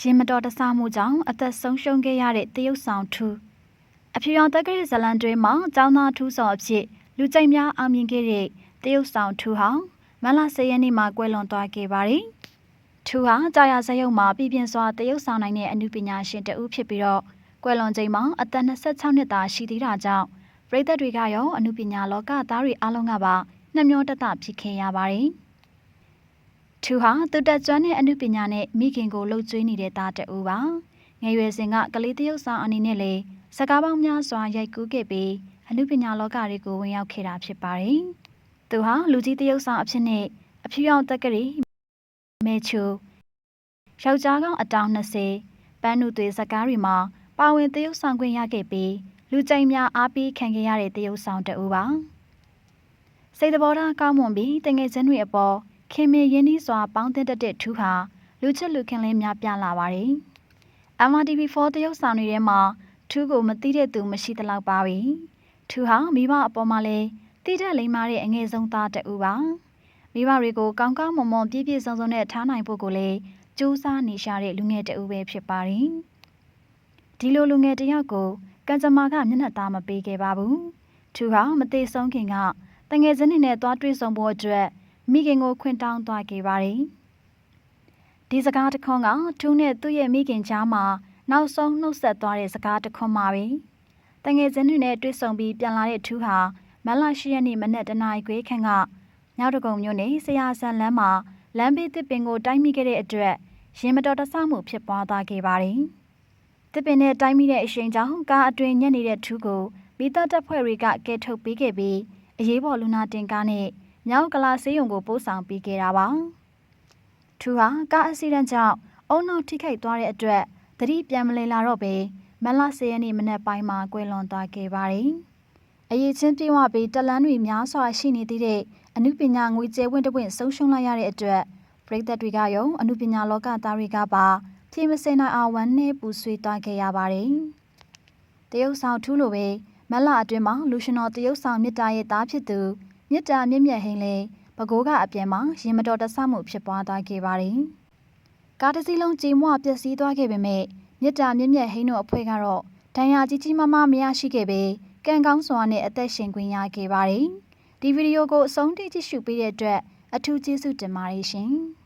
ရင်မတော်တဆမှုကြောင့်အသက်ဆုံးရှုံးခဲ့ရတဲ့တရုတ်ဆောင်ထူးအဖြူရောင်တက္ကရာဇလန်တွဲမှာចောင်းသားထူးစော်အဖြစ်လူကြိုက်များအောင်မြင်ခဲ့တဲ့တရုတ်ဆောင်ထူးဟာမလ၁၀ရက်နေ့မှာကွယ်လွန်သွားခဲ့ပါတယ်။ထူးဟာကြာရဇယုံမှာပြည်ပြင်းစွာတရုတ်ဆောင်နိုင်တဲ့အမှုပညာရှင်တဦးဖြစ်ပြီးတော့ကွယ်လွန်ချိန်မှာအသက်26နှစ်သာရှိသေးတာကြောင့်ပြည်သက်တွေကရောအမှုပညာလောကသားတွေအားလုံးကပါနှမျောတတဖြစ်ခဲ့ရပါတယ်။ ထူဟာသူတက်ကျွမ်းတဲ့အမှုပညာနဲ့မိခင်ကိုလှုပ်ကြွေးနေတဲ့သားတဦးပါ။ငယ်ရွယ်စဉ်ကကလေးတရုတ်ဆောင်အနေနဲ့လေစကားပေါင်းများစွာရိုက်ကူးခဲ့ပြီးအမှုပညာလောကတွေကိုဝင်ရောက်ခဲ့တာဖြစ်ပါတယ်။သူဟာလူကြီးတရုတ်ဆောင်အဖြစ်နဲ့အဖြူရောင်တက်ကလေးမဲချိုယောက်ျားကောင်အတောင်20ပန်းနုသွေးစကားတွေမှာပါဝင်တရုတ်ဆောင်ခွင့်ရခဲ့ပြီးလူကြိမ်များအားပေးခံခဲ့ရတဲ့တရုတ်ဆောင်တအူပါစိတ်တဘောထားကောင်းမွန်ပြီးတငယ်ချင်းတွေအပေါ် ခင်မင်ရင်းနှီးစွာပေါင်းတင်တတ်တဲ့ထူးဟာလူချစ်လူခင်လင်းများပြလာပါတယ် MRTV4 တရုတ်ဆောင်တွေထဲမှာထူးကိုမသိတဲ့သူမရှိသလောက်ပါပဲထူးဟာမိဘအပေါ်မှာလည်းတိတက်လိမ္မာတဲ့အငယ်ဆုံးသားတအူပါမိဘတွေကိုကောင်းကောင်းမွန်မွန်ပြည့်ပြည့်စုံစုံနဲ့ထားနိုင်ဖို့ကိုလည်းစူးစမ်းနေရှာတဲ့လူငယ်တအူပဲဖြစ်ပါတယ်ဒီလိုလူငယ်တယောက်ကိုကံကြမ္မာကမျက်နှာသားမပေးခဲ့ပါဘူး။သူဟာမသေးဆုံးခင်ကတငယ်ချင်းတွေနဲ့သွားတွေ့ဆုံဖို့အတွက် မိခင်ကိုခွင့်တောင်းသွားခဲ့ပါတယ်။ဒီစကားတခွန်းကသူနဲ့သူ့ရဲ့မိခင်ကြားမှာနောက်ဆုံးနှုတ်ဆက်သွားတဲ့စကားတခွန်းပါပဲ။တငယ်ချင်းတွေနဲ့တွေ့ဆုံပြီးပြန်လာတဲ့သူဟာမလရှိရက်နေ့မနက်တနာရီခွဲခန့်ကမြောက်တကုံမြို့နယ်ဆရာဆန်လမ်းမှာလမ်းဘေးတစ်ပင်ကိုတိုက်မိခဲ့တဲ့အတွက်ရင်မတော်တဆမှုဖြစ်ပွားသွားခဲ့ပါတယ်။တစ်ပင်နဲ့တိုင်းမိတဲ့အရှိန်ကြောင့်ကားအတွင်ညက်နေတဲ့ထူးကိုမိသားတပ်ဖွဲ့တွေကကဲထုတ်ပေးခဲ့ပြီးအရေးပေါ်လူနာတင်ကားနဲ့ မြောက်ကလာဆေးရုံကိုပို့ဆောင်ပေးခဲ့တာပါ။ထူဟာကားအက်ဆီဒန့်ကြောင့်အုံနောက်ထိခိုက်သွားတဲ့အတွက်သတိပြန်မလည်လာတော့ပဲမလဆယ်ရက်နေ့မနက်ပိုင်းမှာကွယ်လွန်သွားခဲ့ပါတယ်။အရေးချင်းပြေဝပြီးတလန်းတွေများစွာရှိနေသေးတဲ့အမှုပညာငွေကြေးဝင်းတဝင်းဆုံးရှုံးလိုက်ရတဲ့အတွက်ပြည်သက်တွေကရောအမှုပညာလောကသားတွေကပါဖြေမစင်နိုင်အောင်ဝမ်းနဲ့ပူဆွေးသွားခဲ့ရပါတယ်။တရုတ်ဆောင်ထူးလိုပဲမလအတွင်းမှာလူရှင်တော်တရုတ်ဆောင်မြစ်တာရဲ့သားဖြစ်သူ မြစ်တာမြင့်မြတ်ဟင်းလေဘကိုးကအပြင်မှာရင်မတော်တဆမှုဖြစ်ပွားသွားခဲ့ပါတယ်။ကားတစ်စီးလုံးကြေမွပျက်စီးသွားခဲ့ပေမဲ့မြစ်တာမြင့်မြတ်ဟင်းတို့အဖွဲ့ကတော့ဒဏ်ရာကြီးကြီးမားမားမရရှိခဲ့ပေကံကောင်းစွာနဲ့အသက်ရှင်ခွင့်ရခဲ့ပါတယ်။ဒီဗီဒီယိုကိုအဆုံးထိကြည့်ရှုပေးတဲ့အတွက်အထူးကျေးဇူးတင်ပါတယ်ရှင်။